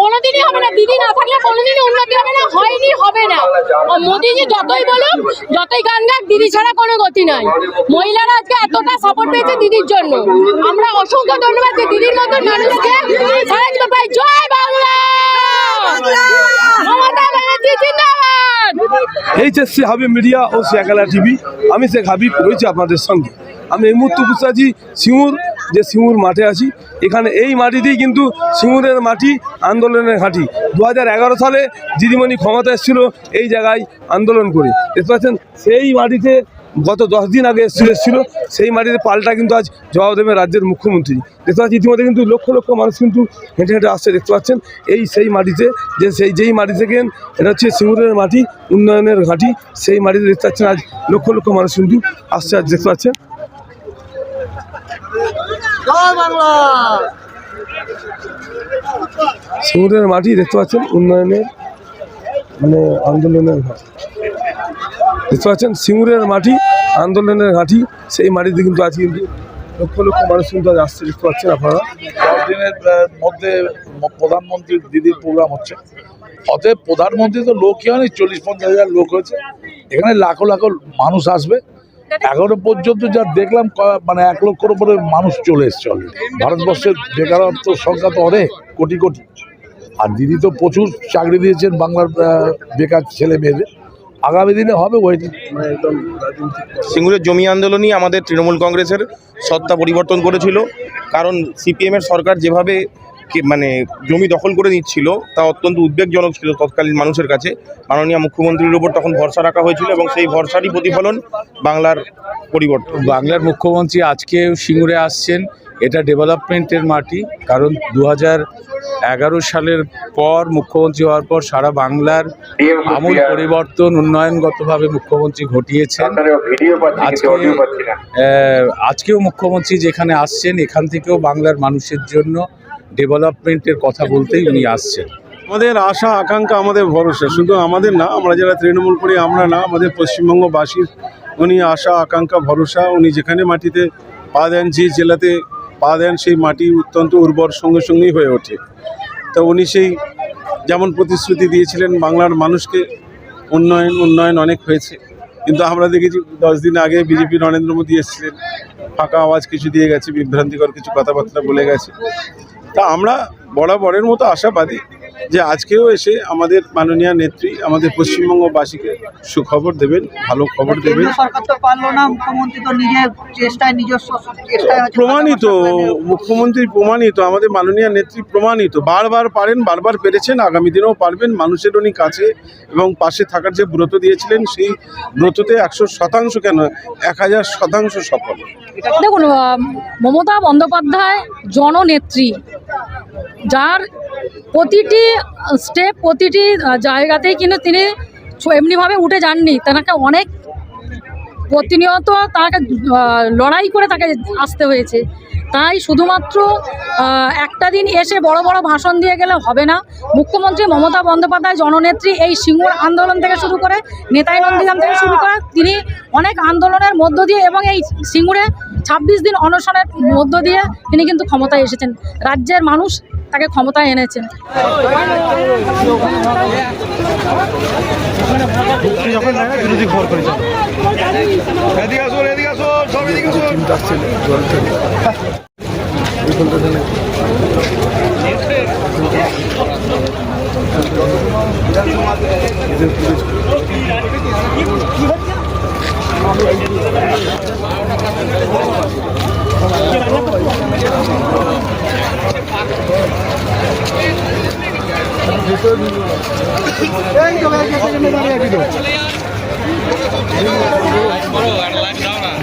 কোনোদিনই হবে না দিদি না থাকলে কোনোদিনই উন্নতি হবে না হয়নি হবে না। মোদিজি যতই বলুক যতই গান গাক দিদি ছাড়া কোনো গতি নাই। মহিলারা আজকে এতটা সাপোর্ট পেয়েছে দিদির জন্য। আমরা অসংখ্য ধন্যবাদ যে দিদির মতন মানুষকে সারা জীবন পাই জয় বাংলা! মমতা ব্যানার্জি জিন্দাবাদ! এইচএসসি হাবিব মিডিয়া ও শেখালা টিভি। আমি শেখ হাবিব রয়েছি আপনাদের সঙ্গে। আমি এই মুহূর্তে আছি সিঙ্গুর যে সিঙ্গুর মাঠে আছি, এখানে এই মাটিতেই কিন্তু সিঙ্গুরের মাটি আন্দোলনের ঘাঁটি দু হাজার এগারো সালে দিদিমণি ক্ষমতা এসেছিল, এই জায়গায় আন্দোলন করে। দেখতে পাচ্ছেন, সেই মাটিতে গত দশ দিন আগে এসেছিল এসেছিল, সেই মাটিতে পাল্টা কিন্তু আজ জবাব দেবে রাজ্যের মুখ্যমন্ত্রী। দেখতে পাচ্ছি ইতিমধ্যে কিন্তু লক্ষ লক্ষ মানুষ কিন্তু হেঁটে হেঁটে আসছে, দেখতে পাচ্ছেন, এই সেই মাটিতে, যে সেই যেই মাটি থেকে এটা হচ্ছে সিঙ্গুরের মাটি, উন্নয়নের ঘাঁটি, সেই মাটিতে দেখতে পাচ্ছেন, আজ লক্ষ লক্ষ মানুষ কিন্তু আসছে, আজ দেখতে পাচ্ছেন। জয় বাংলা। সিঙ্গুরের মাটি দেখতে পাচ্ছেন উন্নয়নের মানে আন্দোলনের ঘাঁটি। দেখতে পাচ্ছেন সিঙ্গুরের মাটি আন্দোলনের ঘাঁটি সেই মাটিতে কিন্তু আজ কিন্তু লক্ষ লক্ষ মানুষ কিন্তু আজ আসছে দেখতে পাচ্ছেন আপনারা। দশ দিনের মধ্যে প্রধানমন্ত্রীর দিদির প্রোগ্রাম হচ্ছে। অতএব প্রধানমন্ত্রী তো লোকই হয়নি চল্লিশ পঞ্চাশ হাজার লোক হয়েছে। এখানে লাখো লাখো মানুষ আসবে। এখনও পর্যন্ত যা দেখলাম মানে এক লক্ষর উপরে মানুষ চলে এসছে। ভারতবর্ষের বেকারত্ব সংখ্যা তো অনেক কোটি কোটি। আর দিদি তো প্রচুর চাকরি দিয়েছেন বাংলার বেকার ছেলে মেয়েদের। আগামী দিনে হবে ওয়েটিং সিঙ্গুরের জমি আন্দোলনই আমাদের তৃণমূল কংগ্রেসের সত্তা পরিবর্তন করেছিল। কারণ সিপিএমের সরকার যেভাবে মানে জমি দখল করে নিচ্ছিল, তা অত্যন্ত উদ্বেগজনক ছিল তৎকালীন মানুষের কাছে। মাননীয় মুখ্যমন্ত্রীর উপর তখন ভরসা রাখা হয়েছিল এবং সেই ভরসারই প্রতিফলন বাংলার পরিবর্তন। বাংলার মুখ্যমন্ত্রী আজকে সিঙ্গুরে আসছেন, এটা ডেভেলপমেন্টের মাটি, কারণ দু এগারো সালের পর মুখ্যমন্ত্রী হওয়ার পর সারা বাংলার আমূল পরিবর্তন উন্নয়নগতভাবে মুখ্যমন্ত্রী ঘটিয়েছেন। আজকে আজকেও মুখ্যমন্ত্রী যেখানে আসছেন, এখান থেকেও বাংলার মানুষের জন্য ডেভেলপমেন্টের কথা বলতেই উনি আসছেন। আমাদের আশা, আকাঙ্ক্ষা, আমাদের ভরসা। শুধু আমাদের না, আমরা যারা তৃণমূল করি, আমরা না, আমাদের পশ্চিমবঙ্গবাসীর উনি আশা, আকাঙ্ক্ষা, ভরসা, উনি যেখানে মাটিতে পা দেন, যে জেলাতে পা দেন, সেই মাটি অত্যন্ত উর্বর, সঙ্গে সঙ্গেই হয়ে ওঠে। তো উনি সেই যেমন প্রতিশ্রুতি দিয়েছিলেন, বাংলার মানুষকে উন্নয়ন উন্নয়ন অনেক হয়েছে। কিন্তু আমরা দেখেছি, দশ দিন আগে বিজেপি নরেন্দ্র মোদী এসেছিলেন। ফাঁকা আওয়াজ কিছু দিয়ে গেছে, বিভ্রান্তিকর কিছু কথাবার্তা বলে গেছে। তা আমরা বরাবরের মতো আশাবাদী। যে আজকেও এসে আমাদের মাননীয় নেত্রী আমাদের পশ্চিমবঙ্গবাসীকে সুখবর দেবেন ভালো খবর দেবেন। কেন্দ্র সরকার তো পারল না মুখ্যমন্ত্রী তো নিজের চেষ্টায় নিজস্ব চেষ্টায় হচ্ছে প্রমাণিত মুখ্যমন্ত্রী প্রমাণিত আমাদের মাননীয় নেত্রী প্রমাণিত। বারবার পারেন বারবার পেরেছেন আগামী দিনেও পারবেন মানুষের উনি কাছে এবং পাশে থাকার যে ব্রত দিয়েছিলেন সেই ব্রততে একশো শতাংশ কেন এক হাজার শতাংশ সফল। দেখুন মমতা বন্দ্যোপাধ্যায় জননেত্রী যার প্রতিটি স্টেপ প্রতিটি জায়গাতেই কিন্তু তিনি এমনিভাবে উঠে যাননি। তাকে অনেক প্রতিনিয়ত তাকে লড়াই করে তাকে আসতে হয়েছে। তাই শুধুমাত্র একটা দিন এসে বড় বড় ভাষণ দিয়ে গেলে হবে না। মুখ্যমন্ত্রী মমতা বন্দ্যোপাধ্যায় জননেত্রী এই সিঙ্গুর আন্দোলন থেকে শুরু করে নেতাই নন্দীগ্রাম থেকে শুরু করে তিনি অনেক আন্দোলনের মধ্য দিয়ে এবং এই সিঙ্গুরে ছাব্বিশ দিন অনশনের মধ্য দিয়ে তিনি কিন্তু ক্ষমতায় এসেছেন। রাজ্যের মানুষ তাকে ক্ষমতায় এনেছেন।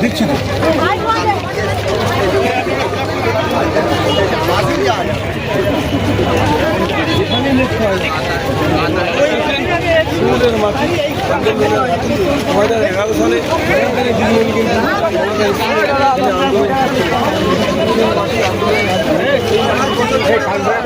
দিচ্ছি তো সমুদ্রের মাটি দু হাজার এগারো সালে আন্দোলন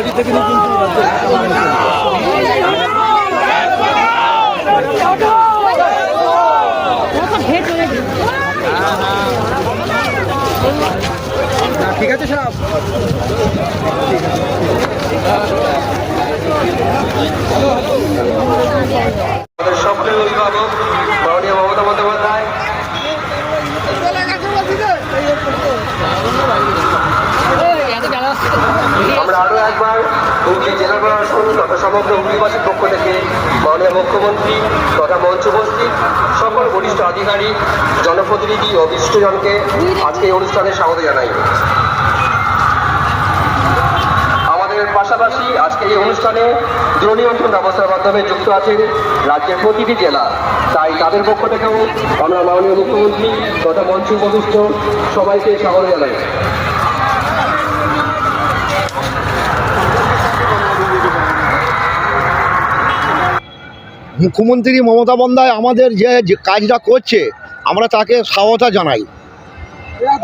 মাটি থেকে কিন্তু রাজ্যের আমাদের সক্রিয় অভিভাবক মাননীয় মমতা বন্দ্যোপাধ্যায় আমরা আরও একবার হুগলি জেলা প্রশাসন তথা সমগ্র হুগলিবাসীর পক্ষ থেকে মাননীয় মুখ্যমন্ত্রী তথা মঞ্চ উপস্থিত সকল বরিষ্ঠ আধিকারিক, জনপ্রতিনিধি ও বিশিষ্টজনকে আজকে এই অনুষ্ঠানে স্বাগত জানাই। আমাদের পাশাপাশি আজকে এই অনুষ্ঠানে দ্রনিয়ন্ত্রণ ব্যবস্থার মাধ্যমে যুক্ত আছেন রাজ্যের প্রতিটি জেলা। তাই তাদের পক্ষ থেকেও আমরা মাননীয় মুখ্যমন্ত্রী তথা মঞ্চ উপবিষ্ট সবাইকে স্বাগত জানাই। মুখ্যমন্ত্রী মমতা বন্দায় আমাদের যে কাজটা করছে, আমরা তাকে স্বাগত জানাই।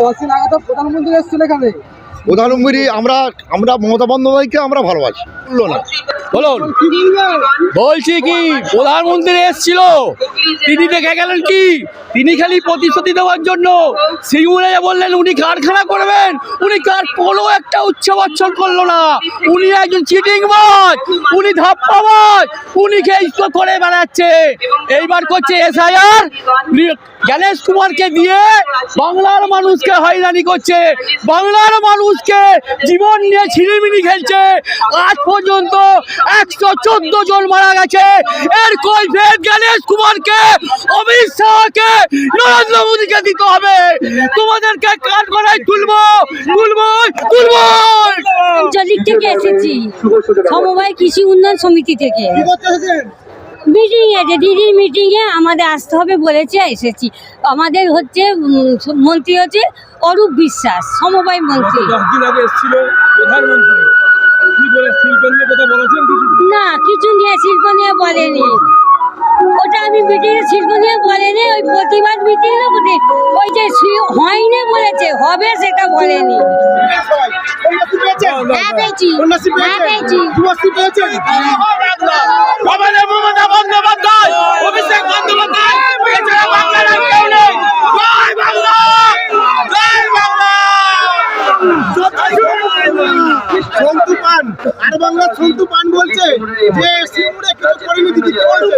দশদিন আগে তো প্রধানমন্ত্রী এসেছিল এখানে। প্রধানমন্ত্রী, আমরা আমরা মমতা বন্দ্যোপাধ্যায়কে আমরা ভালোবাসি। বলল না। বলুন, বলছি কি, প্রধানমন্ত্রী এসেছিল। তিনি দেখে গেলেন কি, তিনি খালি প্রতিশ্রুতি দেওয়ার জন্য সিঙ্গুরে বললেন, উনি কারখানা করবেন, উনি কার কোনো একটা উচ্চ বচ্চন করল না। উনি একজন চিটিং মাছ, উনি ধাপ্পাবাজ উনি খেয়ে করে বেড়াচ্ছে। এইবার করছে এসআইআর। গণেশ কুমারকে দিয়ে বাংলার মানুষকে হয়রানি করছে। বাংলার মানুষকে জীবন নিয়ে ছিনিমিনি খেলছে। আজ পর্যন্ত একশো চোদ্দ জন মারা গেছে। এর কৈফিয়ত গণেশ কুমারকে অমিত শাহকে নরেন্দ্র মোদীকে দিতে হবে। তোমাদেরকে কাঠ করায় তুলবো। তুলবো তুলবো। আঞ্চলিক থেকে এসেছি। সমবায় কৃষি উন্নয়ন সমিতি থেকে। মিটিং আছে দিদির মিটিংয়ে আমাদের আসতে হবে বলেছে এসেছি। আমাদের হচ্ছে মন্ত্রী হচ্ছে অরূপ বিশ্বাস সমবায় মন্ত্রী। না কিছু নিয়ে শিল্প নিয়ে বলেনি। ওটা আমি মিটিংয়ে শিল্প নিয়ে বলেনি ওই প্রতিবাদ মিটিং ওই যে হয়নি বলেছে হবে সেটা বলেনি। অভিষেক বন্দ্যোপাধ্যায় কেউ বাংলা বাংলা। সন্তু পান আর বাংলা সন্তু পান বলছে যে সিঙ্গুরে কিছু করেনি দিদি কি বলছেন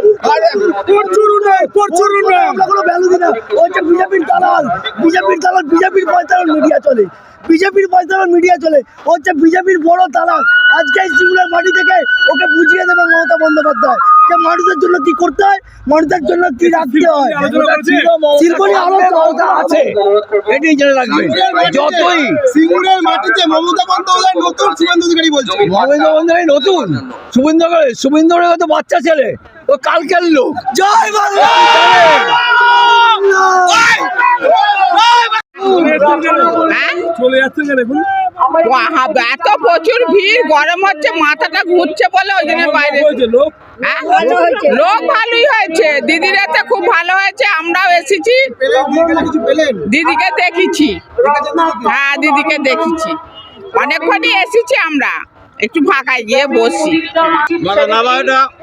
প্রচুর উন্নয়ন প্রচুর উন্নয়ন। আমরা কোনো ভ্যালু দিই না। হচ্ছে বিজেপির দালাল বিজেপির দালাল বিজেপির পয়সার মিডিয়া চলে। বিজেপির পয়সার মিডিয়া চলে। হচ্ছে বিজেপির বড় দালাল। আজকে এই সিঙ্গুরের মাটি থেকে ওকে বুঝিয়ে দেবে মমতা বন্দ্যোপাধ্যায় যে মানুষের জন্য কি করতে হয় মানুষের জন্য কি রাখতে হয়। শিল্প নিয়ে আলোচনা আছে। এটাই জেনে রাখবেন যতই সিঙ্গুরের মাটিতে মমতা বন্দ্যোপাধ্যায় নতুন শুভেন্দু অধিকারী বলছে। মহেন্দ্র বন্দ্যোপাধ্যায় নতুন। শুভেন্দু শুভেন্দু তো বাচ্চা ছেলে। ও কালকের লোক। জয় বাংলা! এত প্রচুর ভিড় গরম হচ্ছে মাথাটা ঘুরছে বলে ওই জন্য বাইরে লোক হ্যাঁ? লোক ভালোই হয়েছে। দিদিরা তো খুব ভালো হয়েছে আমরাও এসেছি। দিদিকে দেখেছি। হ্যাঁ দিদিকে দেখেছি। অনেকক্ষণই এসেছি আমরা। একটু ফাঁকায় গিয়ে বসি।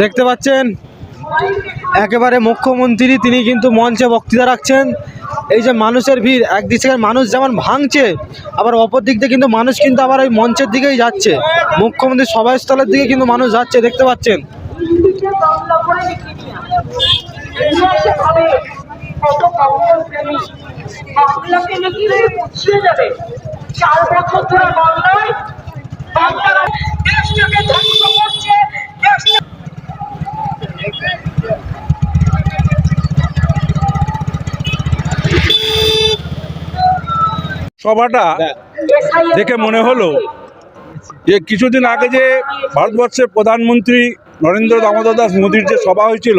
দেখতে পাচ্ছেন, একেবারে মুখ্যমন্ত্রী তিনি কিন্তু মঞ্চে বক্তৃতা রাখছেন। এই যে মানুষের ভিড়, একদিক থেকে মানুষ যেমন ভাঙছে, আবার অপর দিক দিয়ে কিন্তু মানুষ কিন্তু আবার ওই মঞ্চের দিকেই যাচ্ছে। মুখ্যমন্ত্রীর সভাস্থলের দিকে কিন্তু মানুষ যাচ্ছে, দেখতে পাচ্ছেন। যাবে। চার বছর ধরে বাংলায় বাংলার দেশটাকে ধ্বংস করছে সভাটা দেখে মনে হলো যে কিছুদিন আগে যে ভারতবর্ষের প্রধানমন্ত্রী নরেন্দ্র দামোদর দাস মোদীর যে সভা হয়েছিল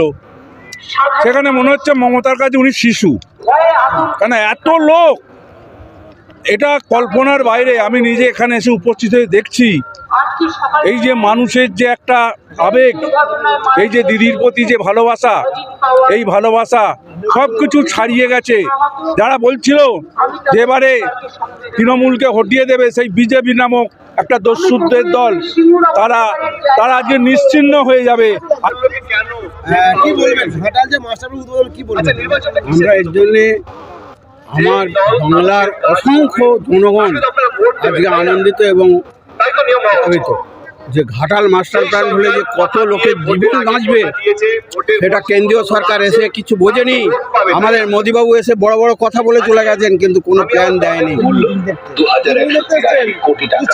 সেখানে মনে হচ্ছে মমতার কাছে উনি শিশু। কেন এত লোক? এটা কল্পনার বাইরে আমি নিজে এখানে এসে উপস্থিত হয়ে দেখছি। এই যে মানুষের যে একটা আবেগ এই যে দিদির প্রতি যে ভালোবাসা এই ভালোবাসা সব কিছু ছাড়িয়ে গেছে। যারা বলছিল যে এবারে তৃণমূলকে হটিয়ে দেবে সেই বিজেপি নামক একটা দস্যুদের দল তারা তারা আজকে নিশ্চিহ্ন হয়ে যাবে। কি বলবেন? ঘাটাল যে মাস্টার উদ্বোধন কি বলবেন? আমরা এর জন্যে আমার বাংলার অসংখ্য জনগণ আজকে আনন্দিত এবং প্রভাবিত। যে ঘাটাল মাস্টার প্ল্যান হলে যে কত লোকের জীবন বাঁচবে সেটা কেন্দ্রীয় সরকার এসে কিছু বোঝেনি। আমাদের মোদিবাবু এসে বড় বড় কথা বলে চলে গেছেন কিন্তু কোনো প্ল্যান দেয়নি।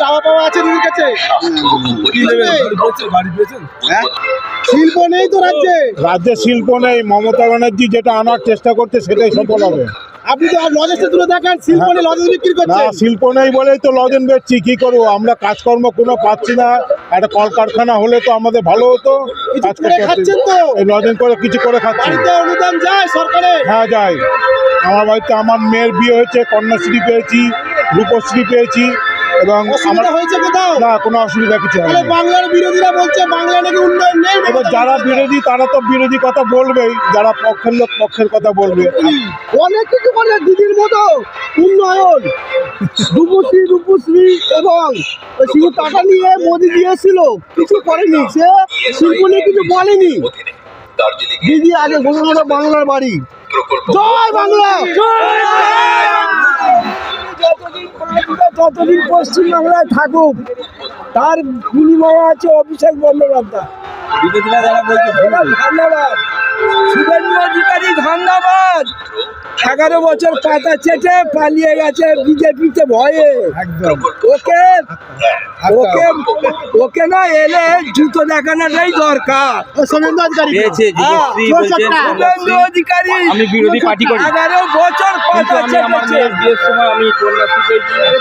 চাওয়া পাওয়া আছে দিদির কাছে হ্যাঁ? শিল্প নেই তো রাজ্যে। রাজ্যে শিল্প নেই মমতা ব্যানার্জি যেটা আনার চেষ্টা করছে সেটাই সফল হবে। আপনি তো লজেসে তুলে দেখেন শিল্প নেই লজেস বিক্রি না করছেন শিল্প নেই বলেই তো লজেন বেচছি কি করব? আমরা কাজকর্ম কোনো পাচ্ছি না। একটা কলকারখানা হলে তো আমাদের ভালো হতো। কাজ করে খাচ্ছেন তো? এই লজেন করে কিছু করে খাচ্ছি। অনুদান যায় সরকারে? হ্যাঁ যাই আমার বাড়িতে আমার মেয়ের বিয়ে হয়েছে কন্যাশ্রী পেয়েছি রূপশ্রী পেয়েছি। এবং অসুবিধা হয়েছে কোথাও? না কোনো অসুবিধা কিছু তাহলে বাংলার বিরোধীরা বলছে বাংলা নাকি উন্নয়ন নেই? এবার যারা বিরোধী তারা তো বিরোধী কথা বলবেই। যারা পক্ষের লোক পক্ষের কথা বলবে। অনেক কিছু বলে দিদির মতো উন্নয়ন। রূপশ্রী রূপশ্রী এবং ওই শুধু টাকা নিয়ে মোদি দিয়েছিল। কিছু করেনি। সে শিল্প নিয়ে কিছু বলেনি। দিদি আগে বলুন বাংলার বাড়ি। জয় বাংলা! যতদিন পশ্চিমবাংলায় থাকুক। তার বিনিময়ে আছে অভিষেক বন্দ্যোপাধ্যায়। ধন্যবাদ শুভেন্দু অধিকারী ধন্যবাদ। এগারো বছর পাতা চেটে পালিয়ে গেছে বিজেপিতে ভয়ে। ওকে? ওকে? ওকে না এলে জুতো দেখানোটাই দরকার। শুভেন্দু অধিকারী। শুভেন্দু অধিকারী আমি বিরোধী পার্টি করি। এগারো বছর পাতা চেটেছে। আমি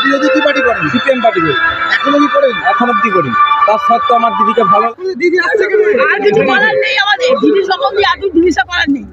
বিরোধী কি পার্টি করেন? সিপিএম পার্টি করি। এখনও কি করেন? এখন অব্দি করি। তার সত্ত্বেও আমার দিদিকে ভালো দিদি আসছে আর কিছু করার নেই আমাদের দিদি সম্বন্ধে আর কিছু জিনিসটা করার নেই।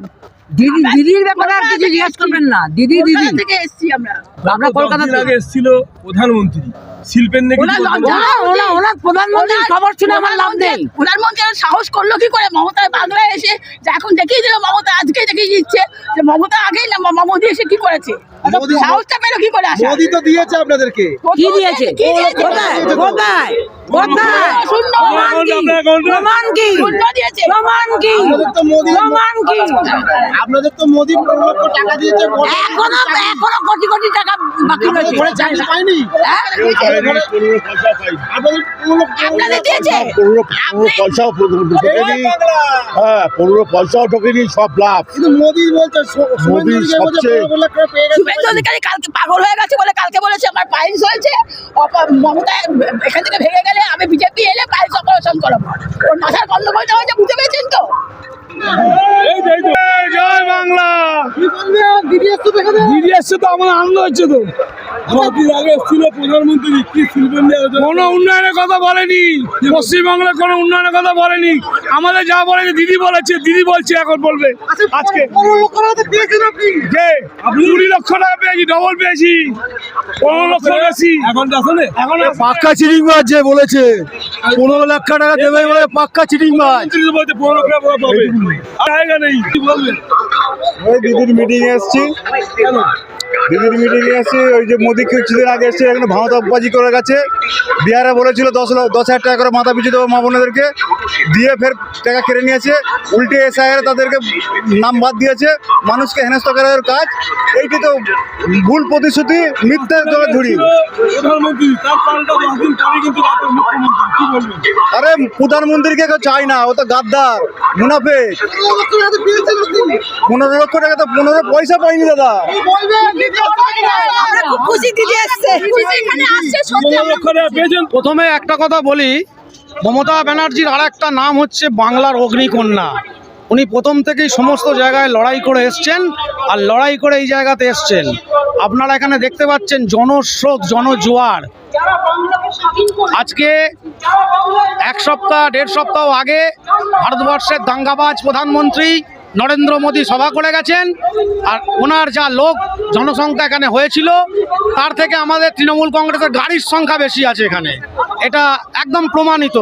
দিদি দিদির ব্যাপারে আর কিছু জিজ্ঞেস করবেন না। দিদি দিদি। থেকে এসছি আমরা? আমরা কলকাতা কলকাতা আগে এসেছিল প্রধানমন্ত্রী? শিল্পের নাকি ওনার লজ্জা ওনা ওনা প্রধানমন্ত্রীর খবর শুনে আমার লাভ নেই। প্রধানমন্ত্রী সাহস করল কি করে? মমতা বাংলায় এসে যে এখন দেখিয়ে দিল মমতা আজকে দেখিয়ে দিচ্ছে যে মমতা আগেই না মোদি এসে কি করেছে? সাহসটা পেল কি করে আসা মোদি তো দিয়েছে আপনাদেরকে। কি দিয়েছে? কোথায়? কোথায়? কোথায়? প্রমাণ কি? প্রমাণ কি? প্রমাণ কি? আপনাদের তো মোদি প্রমাণ কি? আপনাদের তো মোদি পনেরো লক্ষ টাকা দিয়েছে। এখনও এখনও কোটি কোটি টাকা বাকি রয়েছে। ভোটে চাকরি পাইনি? হ্যাঁ? আপনাদের পনেরো দিয়েছে? পনেরো পনেরো পয়সাও ঢোকেনি। হ্যাঁ পনেরো পয়সাও ঢোকেনি সব লাভ। কিন্তু মোদি বলছে বলছে সবচেয়ে- শুভেন্দু অধিকারী কালকে পাগল হয়ে গেছে বলে কালকে বলেছে আমার পাইলস হয়েছে মমতা এখান থেকে ভেঙে গেলে আমি বিজেপি এলে পাইলস অপারেশন করাবো। ওর মাথার গন্ডগোলটা হয়েছে বুঝতে পেরেছেন তো? জয় বাংলা। তো আমার আনন্দ হচ্ছে তো। কোনো উন্নয়নের কথা বলেনি। পশ্চিমবাংলার কোনো উন্নয়নের কথা বলেনি। আমাদের যা বলেছে দিদি বলেছে দিদি বলছে এখন বলবে আজকে। আপনি। যে কুড়ি লক্ষ টাকা পেয়েছি ডবল পেয়েছি। পনেরো লক্ষ বেশি এখন এখন পাক্কা চিটিং মাছ যে বলেছে পনেরো লাখ টাকা দেবে বলে পাক্কা চিটিং মাছ। বলতে পনেরো লক্ষ টাকা পাবে। আর জায়গা নেই। ওই দিদির মিটিং এসছি। দিদির মিটিং এ এসছি ওই যে মোদি কিছুদিন আগে এসছে এখানে ভাঁওতাবাজি করে গেছে। বিহারে বলেছিল দশ লাখ দশ হাজার টাকা করে মাথা পিছু দেবো মা বোনেদেরকে। দিয়ে ফের টাকা কেড়ে নিয়েছে। উল্টে এসআইআর তাদেরকে নাম বাদ দিয়েছে। মানুষকে হেনস্থ করার কাজ। এইটি তো ভুল প্রতিশ্রুতি মিথ্যে ধরি প্রধানমন্ত্রী তার পাল্টা দশ দিন পরে কিন্তু রাতের মুখ্যমন্ত্রী কি বলবেন? আরে প্রধানমন্ত্রীকে কেউ চাই না ও তো গাদ্দার মুনাফে পনেরো লক্ষ টাকা তো পনেরো লক্ষ টাকা তো পনেরো পয়সা পাইনি দাদা। প্রথমে একটা কথা বলি মমতা ব্যানার্জির আর একটা নাম হচ্ছে বাংলার অগ্নিকন্যা। উনি প্রথম থেকেই সমস্ত জায়গায় লড়াই করে এসছেন আর লড়াই করে এই জায়গাতে এসছেন। আপনারা এখানে দেখতে পাচ্ছেন জনস্রোত জনজোয়ার। আজকে এক সপ্তাহ দেড় সপ্তাহ আগে ভারতবর্ষের দাঙ্গাবাজ প্রধানমন্ত্রী নরেন্দ্র মোদী সভা করে গেছেন আর ওনার যা লোক জনসংখ্যা এখানে হয়েছিল, তার থেকে আমাদের তৃণমূল কংগ্রেসের গাড়ির সংখ্যা বেশি আছে এখানে। এটা একদম প্রমাণিত।